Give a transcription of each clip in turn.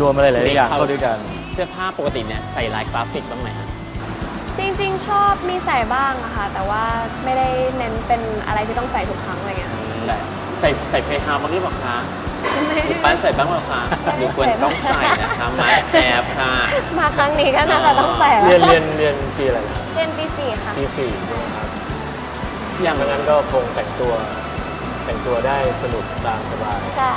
รวมอะไรหลายๆอย่างเข้าด้วยกัน เสื้อผ้าปกติเนี่ยใส่ลายกราฟิกบ้างไหมฮะจริง ๆ ชอบมีใส่บ้างอะค่ะ แต่ว่าไม่ได้เน้นเป็นอะไรที่ต้องใส่ทุกครั้งอะไรเงี้ยแต่ใส่ใส่เพย์ฮาบ้างหรือเปล่าคะไม่คุณป้าใส่บ้างเปล่าคะหรือควรต้องใส่นะคะมาสแอบค่ะ มาครั้งนี้ก็น่าจะต้องใส่แล้วเรียนเรียนเรียนปีอะไรครับเรียนปีสี่ค่ะปีสี่ใช่ไหมครับอย่างดังนั้นก็คงแต่งตัวแต่งตัวได้สนุกตามสบายใช่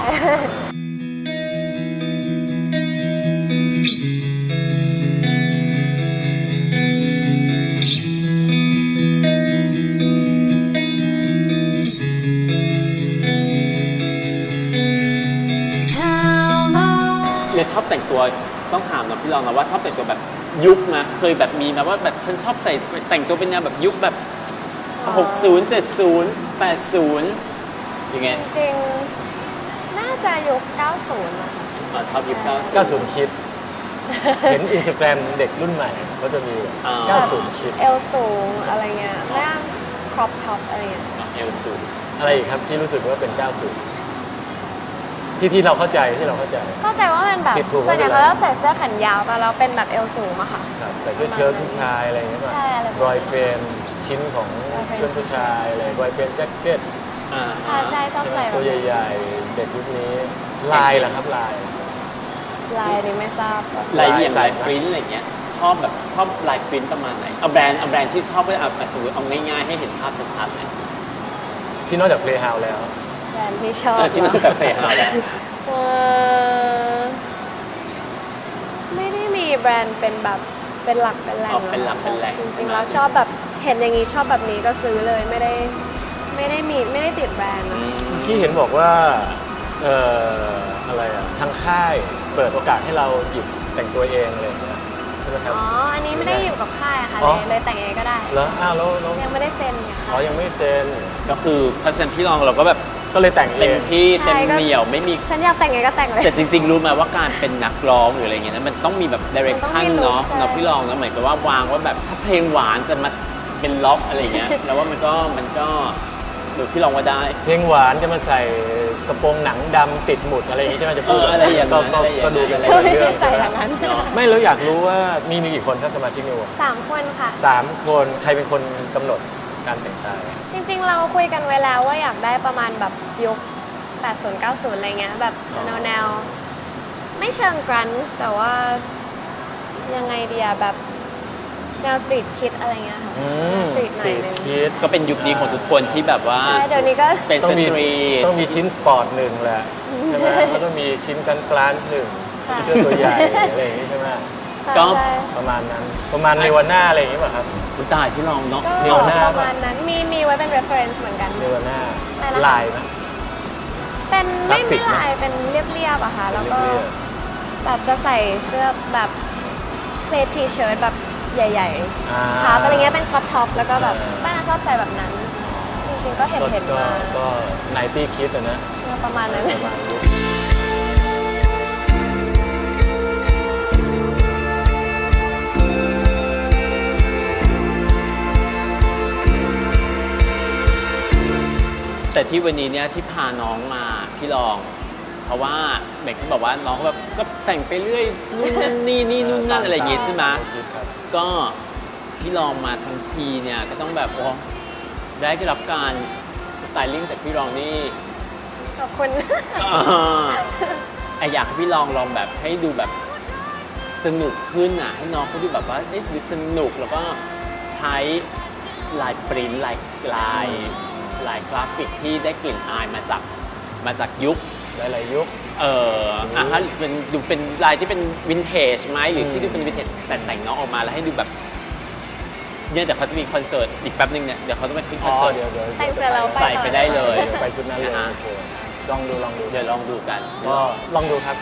แต่งตัวต้องถามนะพี่ลองนะว่าชอบแต่งตัวแบบยุคนะเคยแบบมีนะว่าแบบฉันชอบใส่แต่งตัวเป็นแนวแบบยุคแบบ60 70 80อย่างเงี้ยจริงๆน่าจะยุค90นะคะอ่าชอบยุค90 90คิด เห็นอินสตาแกรมเด็กรุ่นใหม่เขาจะมีอ่า 90คิด เอวสูงอะไรเงี้ยไม่ต้องครอปท็อปอะไรเงี้ยเอลสูง อะไรอีกครับที่รู้สึกว่าเป็น 90 ที่ที่เราเข้าใจที่เราเข้าใจ เข้าใจว่าเป็นแบบผิดถูกส่วนใหญ่ไม่เป็นไรเขาจะใส่เสื้อแขนยาวแต่เราเป็นแบบเอวสูงอะค่ะ ครับแต่เสื้อเชิ้ตผู้ชายอะไรอย่างเงี้ยป่ะใช่อะไรแบบนั้นรอยเฟรมชิ้นของรอยเฟรมเพื่อนผู้ชายอะไรรอยเฟรมแจ็คเก็ตอ่าอ่าใช่ชอบใช่ไหมใส่แบตัวบใหญ่ๆ เด็กยุคนี้ลายล่ะครับลาย ลายนี่ไม่ทราบแบบลายอย่างใส่ลายปริ้นอะไรเงี้ยชอบแบบชอบลายปริ้นประมาณไหนเอาแบรนด์เอาแบรนด์ที่ชอบก็เอาเอาสมมติเอาง่ายๆให้เห็นภาพชัดๆเลยที่นอกจากเพลย์เฮาแล้ว แบรนด์ที่ชอบเออที่นอกจากเพย์ฮาแล้วเออไม่ได้มีแบรนด์เป็นแบบเป็นหลักเป็นแหล่งอ๋อเป็นหลักเป็นแหล่งจริงๆแล้วชอบแบบเห็นอย่างนี้ชอบแบบนี้ก็ซื้อเลยไม่ได้ไม่ได้มีไม่ได้ติดแบรนด์อืนะมที่เห็นบอกว่าเอ่ออะไรอะทางค่ายเปิดโอกาสให้เราหยิบแต่งตัวเองอะไรอย่างเงี้ยใช่ไหมครับ อ๋ออันนี้ไม่ได้อยู่กับค่ายอะค่ะอ๋อเลยเลยแต่งเองก็ได้ แล้วอ้าวแล้วแล้วยังไม่ได้เซ็นไงอ๋อค่ะยังไม่เซ็น ก็คือเพราะฉะนั้นพี่ลองเราก็แบบ ก็เลยแต่งเอเต็มง ที่ใช่เต็มก็ เหนียวไม่มี ฉันอยากแต่งไงก็แต่งเลย แต่จริงๆ รู้ไหมว่าการเป็นนักร้องหรืออะไรเงี้ยนะมันต้องมีแบบดิเรกชันมันต้องมีเนาะ look ใช่ เนาะพี่ลองนะเหมือนกับว่าวางว่าแบบถ้าเพลงหวานจะมาเป็นล็อกอะไรเงี้ย แล้วว่ามันก็มันก็หรือพี่ลองว่าได้ เพลงหวานจะมาใส่กระโปรงหนังดำติดหมุดอะไรอย่างงี้ใช่ไหมจะพูดเอออะไรอย่างนั้นก็ก็อะไรอย่างนั้น ก็ดูเป็นอะไรเรื่องใส่ใช่ไหมอย่างนั้นเนาะ ไม่แล้วอยากรู้ว่ามีมีกี่คนครับสมาชิกในวงสามคนค่ะ สามคนใครเป็นคนกำหนด การแต่งกาย จริง ๆ เราคุยกันไว้แล้วว่าอยากได้ประมาณแบบยุค80 90 อะไรเงี้ย แบบจะแนวแนวๆไม่เชิงกรันช์แต่ว่ายังไงเดียแบบแนวสตรีทคิดอะไรเงี้ยค่ะอืม สตรีทหสน่ตรีอยทนึงคิดก็เป็นยุคนี้ของทุกคนที่แบบว่า ใช่เดี๋ยวนี้ก็เป็นต้สองมีตรีท ต้องมีชิ้นสปอร์ตหนึ่งแหละ ใช่ไหมแล้วก็มีชิ้นกลางกลางๆหนึ่งค่ะเสื้อตัวใหญ่อะไรอย่างงี้ใช่ไหม ก็ใช่ประมาณนั้น ประมาณในวันหน้าอะไรอย่างงี้ป่ะครับ อุยตายพี่ลองเนาะก็เดี๋ยวหน้า ประมาณนั้นมีมีไว้เป็น reference เหมือนกันในวันหน้าอะไรนะคะ ลายนะ เป็นไม่กราฟิไม่กไหมลายเป็นเรียบๆอะค่ะ แล้วก็ เรียบ แบบจะใส่เสื้อแบบเพลททีเชิ้ตแบบใหญ่ๆอ่า ๆทับอะไรเงี้ยเป็นครอปท็อปแล้วก็แบบอ่าป้านาชอบใส่แบบนั้น จริงๆก็เห็นก็เห็นก็มาก็ไนตี้คิดอะนะ ประมาณนั้น ประมาณนี้ แต่ที่วันนี้เนี่ยที่พาน้องมาพี่ลอง เพราะว่าเด็กที่บอกว่าน้องแบบก็แต่งไปเรื่อยนู่นนั่นนี่นี่นู่นนั่นอะไรอย่างงี้ใช่ไหมคิดครับก็พี่ลองมาทั้งทีเนี่ยก็ต้องแบบโอ้ได้รับการสไตลิ่งจากพี่ลองนี่ขอบคุณอ่าไออยากให้พี่ลองลองแบบให้ดูแบบสนุกขึ้นอะให้น้องเขาดูแบบว่าเอ๊ะดูสนุกแล้วก็ใช้ลายปริ้นท์ลายลาย ลายกราฟิกที่ได้กลิ่นอายมาจากมาจากยุค หลายๆยุค เอ่ออะฮะเป็นดูเป็นลายที่เป็นวินเทจไหมหรืออืที่มดูเป็นวินเทจแต่แต่งน้องออกมาแล้วให้ดูแบบเนี่ยเดี๋ยวเขาจะมีคอนเสิร์ตอีกแป๊บนึงเนี่ยเดี๋ยวเขาต้องไปขึ้นคอ๋อนอเสิร์ต เดี๋ยวเดี๋ยวแต่งเสร็จแล้วใส่ไปได้เลยเดี๋ยวไปชุดนั้นเลยนะฮะโอเคลองดูลองดูเดี๋ยวลองดูกันก็ลองดูครับ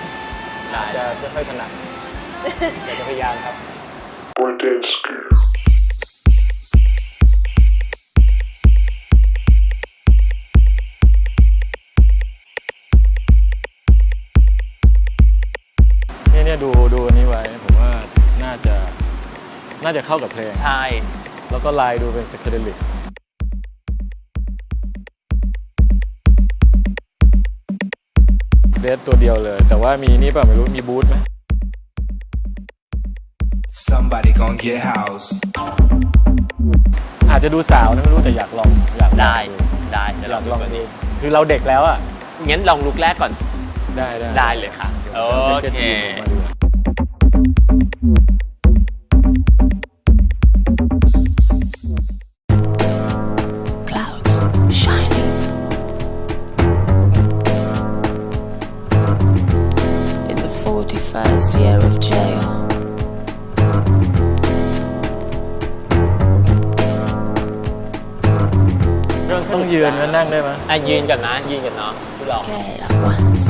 ได้ จะไม่ค่อยถนัดแต่จะพยายามครับ Bordenski. ดูดูอันนี้ไว้ ผมว่าน่าจะน่าจะเข้ากับเพลง ใช่ แล้วก็ลายดูเป็นสเคเดลิกเดรสตัวเดียวเลย แต่ว่ามีนี่เปล่ะไม่รู้มีบูทไหม Somebody gon' get house. อาจจะดูสาวนะไม่รู้แต่อยากลองอยากลองได้ได้เดี๋ยวอยากลลอองงดูดูคือเราเด็กแล้วอะงั้นลองลุกแรกก่อนได้ได้ ได้เลยค่ะ โอป็นจ็ตเคยีนออกมาดู 41st year of jail. ต้องยืนแล้วนั่งได้ไหมอะยืนก่อนนะยืนก่อนเนาะพี่ลอง Scared at once.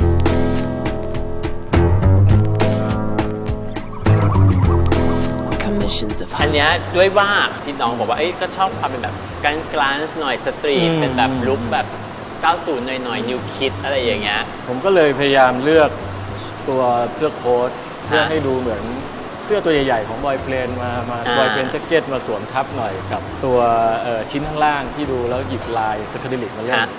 Commissions of อันเนี้ยด้วยว่าที่น้องบอกว่าเอ้ยก็ชอบความเป็นแบบการกลานหน่อยสตรีทอืม เป็นแบบลุคแบบ 90 หน่อยหน่อยนิวคิดอะไรอย่างเงี้ย ผมก็เลยพยายามเลือก ตัวเสื้อโค้ทเพื่อฮะให้ดูเหมือนเสื้อตัวใหญ่ๆของบอยเฟรนมามาอ่าบอยเฟรนแจ็คเก็ตมาสวมทับหน่อยกับตัวเอ่อชิ้นข้างล่างที่ดูแล้วหยิบลายสคาเดลิกมาเล่นฮะ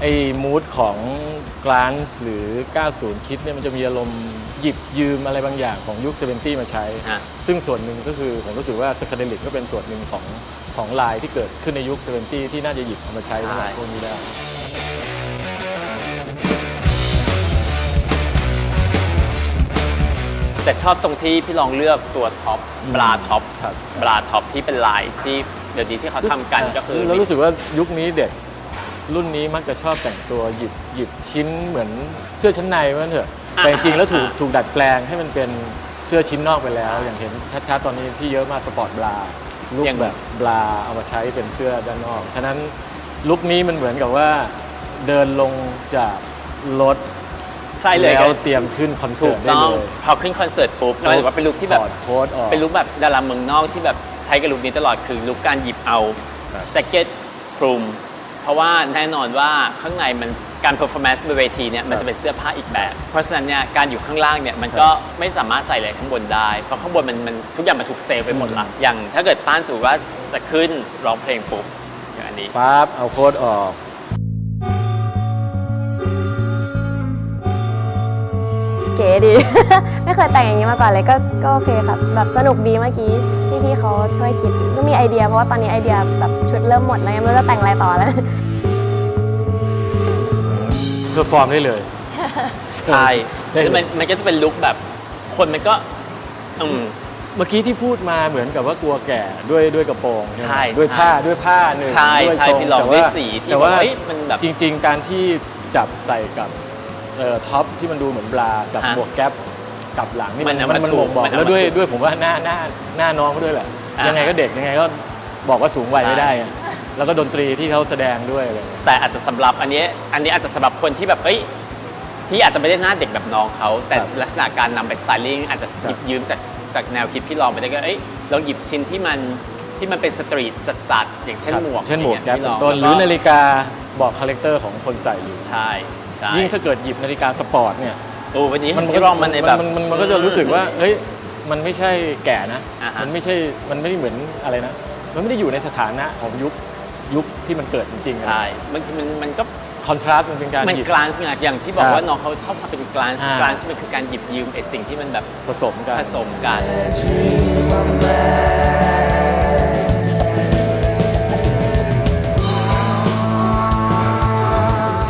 ไอ้มูดของกลานหรือ 90 คิดเนี่ยมันจะมีอารมณ์ หยิบยืมอะไรบางอย่างของยุค70มาใช้ ฮะ ซึ่งส่วนหนึ่งก็คือผมรู้สึกว่าสคาเดลิกก็เป็นส่วนหนึ่งของของลายที่เกิดขึ้นในยุค70ที่น่าจะหยิบเอามาใช้สำหรับพวกนี้ได้ แต่ชอบตรงที่พี่ลองเลือกตัวท็อปบราท็อปครับบราท็อปที่เป็นลายที่เดี๋ยวนี้ที่เขาทำกันก็คือแล้วรู้สึกว่ายุคนี้เด็กรุ่นนี้มักจะชอบแต่งตัวหยิบหยิบชิ้นเหมือนเสื้อชั้นในว่าเถอะ แต่จริงๆแล้วถูกถูกดัดแปลงให้มันเป็นเสื้อชิ้นนอกไปแล้ว อย่างเห็นชัดๆตอนนี้ที่เยอะมากสปอร์ตบราลุคแบบบราเอามาใช้เป็นเสื้อด้านนอก ฉะนั้นลุคนี้มันเหมือนกับว่าเดินลงจากรถใช่เลยแล้วเตรียมขึ้นคอนถูเสิร์กตได้ต้องเลยพอขึ้นคอนเสิร์ตปุ๊บเราถือว่าเป็นลุคที่แบบ ถอดโค้ทออก เป็นลุคแบบดาราเมืองนอกที่แบบใช้กับลุคนี้ตลอดคือลุคการหยิบเอาครับแจ็คเก็ตคลุมเพ ราะว่าแน่นอนว่าข้างในมันการเพอร์ฟอร์แมนซ์บนเวทีเนี่ยมันจะเป็นเสื้อผ้าอีกแบบ เพราะฉะนั้นเนี่ยการอยู่ข้างล่างเนี่ยมันก็ไม่สามารถใส่อะไรข้างบนได้ เพราะข้างบนมันมันทุกอย่างมันถูกเซฟไปหมดละอย่างถ้าเกิดป้านสมมติว่าจะขึ้นร้องเพลงปุ๊บอย่างอันนี้ ปั๊บเอาโค้ดออก เก๋ดี ไม่เคยแต่งอย่างนี้มาก่อนเลยก็ก็โอเคครับแบบสนุกดีเมื่อกี้พี่พี่ๆเขาช่วยคิดก็มีไอเดีย เพราะว่าตอนนี้ไอเดียแบบชุดเริ่มหมดแล้วยังไม่รู้จะแต่งอะไรต่อแล้วเพอร์ฟอร์มได้เลย ใช่ได้แล้วมันมันก็จะเป็นลุคแบบ คนมันก็อืม เมื่อกี้ที่พูดมาเหมือนกับว่ากลัวแก่ด้วยด้วยกระโปรงไหมใช่ด้วยใช่ผ้าด้วยผ้าหนึ่งใช่ด้วยใช่ทรงพี่ลองแต่ด้วยว่าสีที่แต่ว่าแบบเฮ้ยมันแบบ จริง ๆ การที่จับใส่กับ เอ่อท็อปที่มันดูเหมือนบรากับฮะหมวกแก๊ปกลับหลังนี่มันมันมันเอามามันบ่งบอกมันเอาแล้วมาด้วยถูกด้วยผมว่าหน้าหน้าหน้าน้องเขาด้วยแหละ อ่ายั ยังไงก็เด็กยังไงก็บอกว่าสูงวัยไม่ใช่ได้อะแล้วก็ดนตรีที่เขาแสดงด้วยอะไรอย่างเงี้ยแต่อาจจะสำหรับอันนี้อันนี้อาจจะสำหรับคนที่แบบเอ้ยที่อาจจะไม่ได้หน้าเด็กแบบน้องเขา แต่ครับลักษณะการนำไปสไตลิ่งอาจจะหยิบยืมจากจากแนวคิดพี่ลองไปได้ก็เอ้ยลองหยิบชิ้นที่มันที่มันเป็นสตรีทจัดๆอย่างเช่นครับหมวกเช่นหมวกอย่างแก๊ปเงี้ยเป็นต้นหพี่ลรืองนาฬิกาบอกคาแรคเตอร์ของคนใส่อยู่ ใช่ ใช่ ยิ่งถ้าเกิดหยิบนาฬิกาสปอร์ตเนี่ยโอ้วันนี้มันพี่ลองมันในแบบ มันมันมันก็จะรู้สึกว่าเฮ้ยมันไม่ใช่แก่นะ อ่าฮะ มันไม่ใช่มันไม่ได้เหมือนอะไรนะ มันไม่ได้อยู่ในสถานะของยุคยุคที่มันเกิดจริงๆใช่บางทีมันมันก็คอนทราสต์มันเป็นการมันหยิบ กลานส์ไงอย่างที่บอกครับว่าน้องเขาชอบทำเป็นกลานส์อ่า กลานส์มันคือการหยิบยืมไอ้สิ่งที่มันแบบผสมกันผสมกัน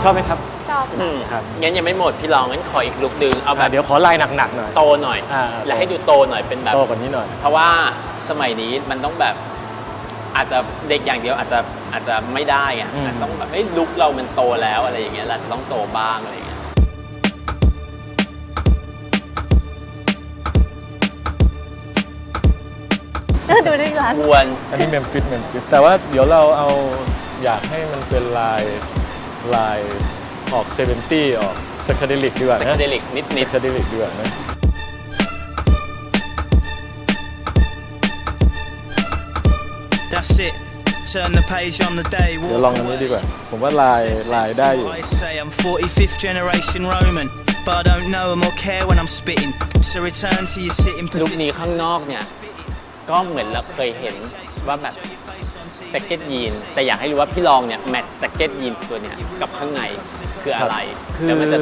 ชอบไหมครับช อบอืมครับ งั้นยังไม่หมดพี่ลองงั้นขออีกลุกดึงเอาแบอะบเดี๋ยวขอลายหนักๆหน่อย โตหน่อยอ่า และให้ดูโตหน่อยเป็นแบบ โตกว่านี้หน่อย เพราะว่าสมัยนี้มันต้องแบบอาจจะเด็กอย่างเดียวอาจจะอาจจะไม่ได้ไงอืม อาจจะต้องแบบเอ้ยลุกเรามันโตแล้วอะไรอย่างเงี้ยเราจะต้องโตบ้างอะไรอย่างเงี้ยดูได้ร้านควรอันนี้เมมฟิตเมมฟิตแต่ว่าเดี๋ยวเราเอาอยากให้มันเป็นลายลาย ออก70ออกสคาเดลิกดีกว่าสนะคาเดลิกนิดนิดสคาเดลิกดีกว่านะ That's it. Turn the page on the day. เดี๋ยวลองอันนี้ดีกว่า ผมว่าลายลายได้อยู่ I say I'm 45th generation Roman, but I don't know 'em or care when I'm spitting. So return to your sitting ลุก position. นี้ข้างนอกเนี่ย ก็เหมือนเราเคยเห็นว่าแบบแจ็คเก็ตยีน แต่อยากให้รู้ว่าพี่ลองเนี่ย แมทแจ็คเก็ตยีนตัวเนี้ยกับข้างใน คืออะไรคือแล้วมันจะ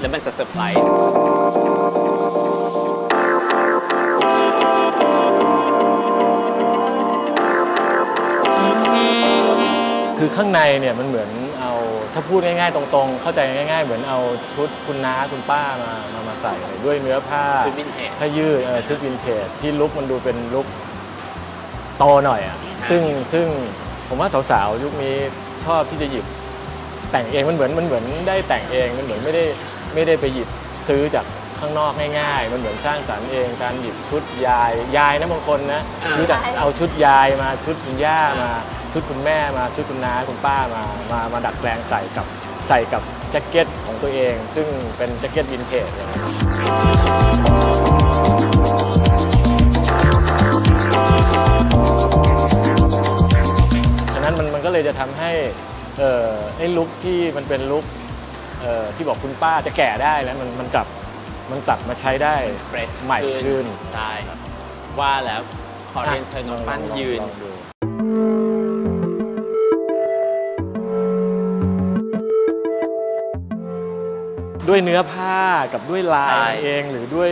แล้วมันจะเซอร์ไพรส์คือข้างในเนี่ยมันเหมือนเอาถ้าพูดง่ายๆ ตรงๆ เข้าใจง่าย ๆ เหมือนเอาชุดคุณน้าคุณป้ามามามาใส่ด้วยเนื้อผ้า ชุดวินเทจผ้ายืดเออชุดวินเทจที่ลุคมันดูเป็นลุคโตหน่อยอะซึ่งซึ่งผมว่าสาวๆ ยุคนี้ชอบที่จะหยิบ แต่งเองมันเหมือนมันเหมือนได้แต่งเองมันเหมือนไม่ได้ไม่ได้ไปหยิบซื้อจากข้างนอกง่ายๆ มันเหมือนสร้างสรรค์เองการหยิบชุดยายยายนะบางคนนะอ่ารู้จักเอาชุดยายมาชุดคุณย่ามาชุดคุณแม่มาชุดคุณน้าคุณป้ามามามาดัดแปลงใส่กับใส่กับแจ็คเก็ตของตัวเอง ซึ่งเป็นแจ็คเก็ตวินเทจเนี่ยนะครับฉะนั้นมันมันก็เลยจะทำให้ เอ่อไอ้ลุคที่มันเป็นลุคเอ่อที่บอกคุณป้าจะแก่ได้แล้วมันมันกลับมันกลับมาใช้ได้เฟรชใหม่ขึ้นใช่ว่าแล้วขอเรียนเชิญน้องปั้นลอยืน ลองดูด้วยเนื้อผ้ากับด้วยลายใช่เองหรือด้วย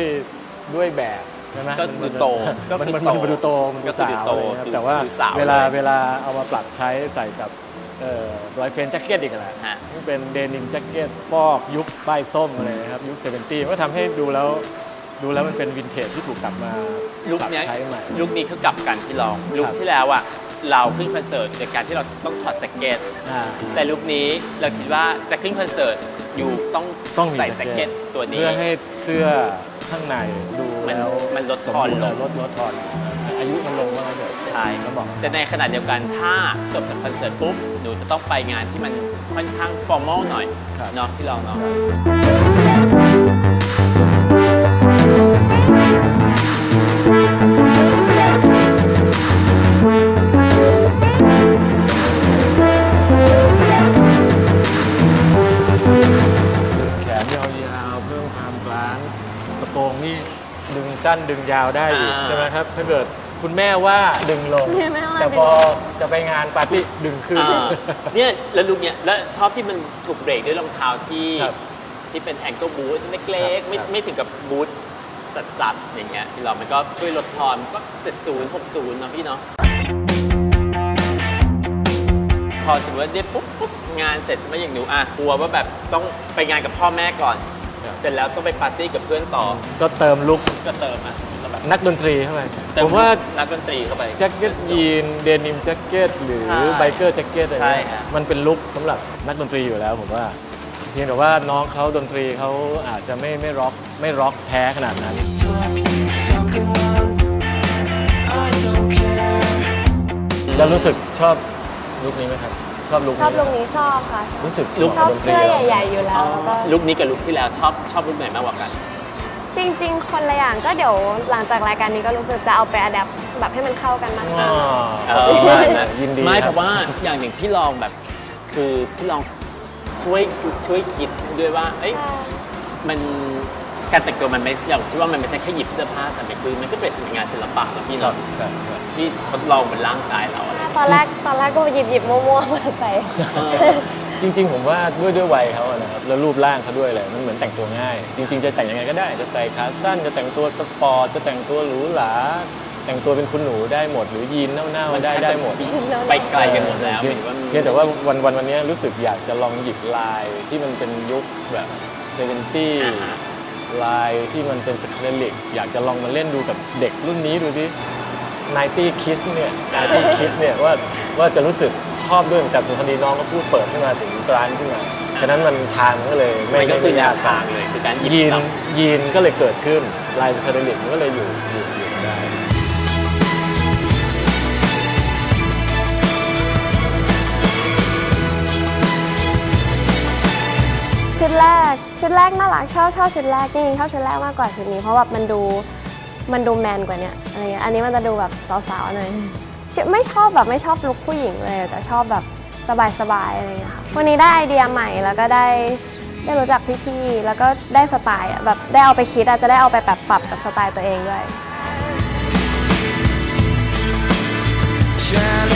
ด้วยแบบใช่ไหมก็มันดูโตก็มันคือมันโตมันดูโตมันก็ดูคือสาวโตอะไรเงี้ยดูแต่ว่าดูสาวเวลาเลยเวลาเอามาปรับใช้ใส่กับเอ่อรอยเฟรนแจ็คเก็ตอีกแหละฮะนี่เป็นเดนิมแจ็คเก็ตฟอกยุคป้ายส้มอะไรนะครับยุคเซเวนตี้ก็ทำให้ดูแล้วดูแล้วมันเป็นวินเทจที่ถูกกลับมาลุคปรับเนี้ยใช้ใหม่ลุคนี้คือกลับกันพี่ลองลุคที่แล้วอะเราขึ้นคอนเสิร์ตโดยการที่เราต้องถอดแจ็คเก็ตอ่าแต่ลุคนี้เราคิดว่าจะขึ้นคอนเสิร์ตอยู่ต้องต้องมีใส่แจ็คเก็ตตัวนี้เพื่อให้เสื้อ ข้างในดูมันแล้วมันลดสมทอนบูรณ์ลงลดลดทอนอายุมันลงมากเลยใช่ก็บอก แต่ในขณะเดียวกันถ้าจบจากคอนเสิร์ตปุ๊บหนูจะต้องไปงานที่มันค่อนข้างฟอร์มอลหน่อยครับ เนาะพี่ลองเนาะ สั้นดึงยาวได้อยู่อ่า ใช่ไหมครับ ถ้าเกิดคุณแม่ว่าดึงลง แม่ว่าแต่พอจะไปงานปาร์ตี้ดึงขึ้น อ่าเนี่ยแล้วลุคเนี้ยแล้วชอบที่มันถูกเบรกด้วยรองเท้าที่ครับที่เป็นแองเกิลบูทเล็กๆไม่ครับไม่ถึงกับบูทจัดๆอย่างเงี้ยพี่เรามันก็ช่วยลดทอนก็70 60เนาะพี่เนาะพอสมมติว่าได้ปุ๊บปุ๊บงานเสร็จใช่ไหมอย่างหนูอะกลัวว่าแบบต้องไปงานกับพ่อแม่ก่อนค รับเสร็จแล้วต้องไปปาร์ตี้กับเพื่อนต่อ ก็เติมลุคก็เติมอะสมมติเราแบบนักดนตรีเข้าไปเติผมว่านักดนตรีเข้าไป แจ็คเก็ตยีนเดนิมแจ็คเก็ตหรือใช่ไบเกอร์แจ็คเก็ตอะไรใช่เงี้ยฮะ มันเป็นลุคสำหรับนักดนตรีอยู่แล้วผมว่าเพียงแต่ว่าน้องเขาดนตรีเขาอาจจะไม่ไม่ร็อกไม่ร็อกแท้ขนาดนั้น แล้วรู้สึกชอบลุคนี้ไหมครับ ชอบลุคชอบนี้ลุคนี้ชอบค่ะ รู้สึกลุคชอบดนตรีเสื้อหรใหญ่ ๆ อยู่แล้วแล้วก็ลุคนี้กับลุคที่แล้วชอบชอบลุคไหนมากกว่ากัน จริง ๆ คนละอย่างก็เดี๋ยวหลังจากรายการนี้ก็รู้สึกจะเอาไปอัดแอปแบบให้มันเข้ากันมากกอ๋ว่าอเออได้นะยินดีไม่คเพบราะว่าอย่างหนึ่งพี่ลองแบบ คือพี่ลองช่วยช่วยคิดด้วยว่าเอ้ยมัน การแต่งตัวมันไม่อย่างที่ว่ามันไม่ใช่แค่หยิบเสื้อผ้าใส่ไปคือมันก็เป็นสิ่งงานศิลปะแล้วพี่ครับเนาะครับครับที่ทดลองบนร่างกายเราอะไรตอนแรกตอนแรกก็หยิบหยิบมั่วๆมาใส่เออจริง ๆ ผมว่าด้วยด้วยวัยเขาอะนะครับแล้วรูปร่างเขาด้วยเลยมันเหมือนแต่งตัวง่าย จริง ๆ จะแต่งยังไงก็ได้ จะใส่ขาสั้นจะแต่งตัวสปอร์ตจะแต่งตัวหรูหราแต่งตัวเป็นคุณหนูได้หมดหรือยีนเน่าๆได้ได้หมด ไปไกลกันหมดแล้วหเพีมายยงถึงว่าเพียงแต่ว่าวันวันวันนี้รู้สึกอยากจะลองหยิบลายที่มันเป็นยุคแบบเซเวนตี้อ่าฮะ ลายที่มันเป็นสเครลิกอยากจะลองมาเล่นดูกับเด็กรุ่นนี้ดูสิ90 Kiss เนี่ย90 Kiss เนี่ยว่าว่าจะรู้สึกชอบด้วยแต่พอดีน้องก็พูดเปิดขึ้นมาถึงกรานขึ้นมาฉะนั้นมันทางมันก็เลยไม่มันก็ไม่คือไม่แนยาวกทางเลยคือการหยิบยีนจับยีนก็เลยเกิดขึ้นลายสเครลิกมันก็เลยอยู่อยู่อยู่ได้ชุดแรก ชุดแรกน่ารักชอบชอบชุดแรกจริงๆชอบชุดแรกมากกว่าชุดนี้ เพราะแบบมันดูมันดูแมนกว่าเนี้ยอะไรเงี้ยอันนี้มันจะดูแบบสาวๆหน่อยไม่ชอบแบบไม่ชอบลุคผู้หญิงเลยแต่ชอบแบบสบายๆอะไรเงี้ยค่ะวันนี้ได้ไอเดียใหม่แล้วก็ได้ได้รู้จักพี่ๆแล้วก็ได้สไตล์แบบได้เอาไปคิดอาจจะได้เอาไปแบบปรับกับสไตล์ตัวเองด้วย shine.